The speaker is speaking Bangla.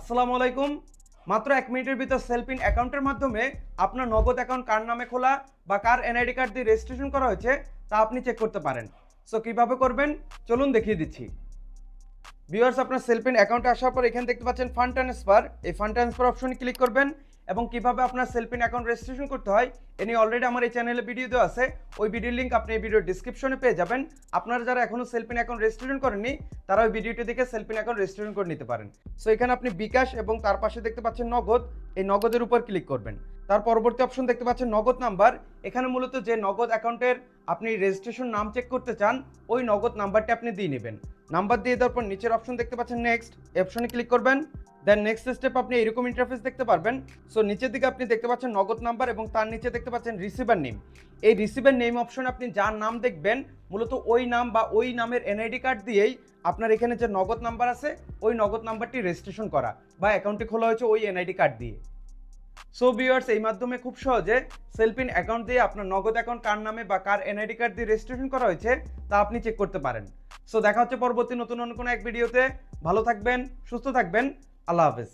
আসসালামু আলাইকুম। মাত্র এক মিনিটের ভিতর সেলফিন অ্যাকাউন্টের মাধ্যমে আপনার নগদ অ্যাকাউন্ট কার নামে খোলা বা কার এনআইডি কার্ড দিয়ে রেজিস্ট্রেশন করা হয়েছে তা আপনি চেক করতে পারেন। সো কীভাবে করবেন? চলুন দেখিয়ে দিচ্ছি। ভিউয়ার্স আপনার সেলফিন অ্যাকাউন্টে আসার পর এখানে দেখতে পাচ্ছেন ফান্ড ট্রান্সফার এই ফান্ড ট্রান্সফার অপশনে ক্লিক করবেন। এবং কীভাবে আপনার সেলফিন অ্যাকাউন্ট রেজিস্ট্রেশন করতে হয়, এ নিয়ে অলরেডি আমার এই চ্যানেলে ভিডিও দেওয়া আছে। ওই ভিডিওর লিঙ্ক আপনি এই ভিডিওর ডিসক্রিপশনে পেয়ে যাবেন। আপনারা যারা এখনও সেলফিন অ্যাকাউন্ট রেজিস্ট্রেশন করেননি, তারা ওই ভিডিওটি দেখে সেলফিন অ্যাকাউন্ট রেজিস্ট্রেশন করে নিতে পারেন। সো এখানে আপনি বিকাশ এবং তার পাশে দেখতে পাচ্ছেন নগদ। এই নগদের উপর ক্লিক করবেন। তার পরবর্তী অপশন দেখতে পাচ্ছেন নগদ নাম্বার এখানে মূলত যে নগদ অ্যাকাউন্টের আপনি রেজিস্ট্রেশন নাম চেক করতে চান, ওই নগদ নাম্বারটি আপনি দিয়ে নেবেন। নাম্বার দিয়ে দেওয়ার পর নিচের অপশন দেখতে পাচ্ছেন নেক্সট অপশনে ক্লিক করবেন। দেন নেক্সট স্টেপ আপনি এরকম ইন্টারফেস দেখতে পারবেন। সো নিচের দিকে আপনি দেখতে পাচ্ছেন নগদ নাম্বার এবং তার নিচে দেখতে পাচ্ছেন রিসিভার নেম এই রিসিভার নেম অপশনে আপনি যার নাম দেখবেন, মূলত ওই নাম বা ওই নামের এনআইডি কার্ড দিয়েই আপনার এখানে যে নগদ নাম্বার আছে, ওই নগদ নাম্বারটি রেজিস্ট্রেশন করা বা অ্যাকাউন্টটি খোলা হয়েছে ওই এনআইডি কার্ড দিয়ে। সো ভিউয়ার্স এই মাধ্যমে খুব সহজে সেলফিন অ্যাকাউন্ট দিয়ে আপনার নগদ অ্যাকাউন্ট কার নামে বা কার এনআইডি কার্ড দিয়ে রেজিস্ট্রেশন করা হয়েছে, তা আপনি চেক করতে পারেন। সো দেখা হচ্ছে পরবর্তী নতুন অন্য কোনো এক ভিডিওতে ভালো থাকবেন, সুস্থ থাকবেন। আল্লাহ হাফেজ।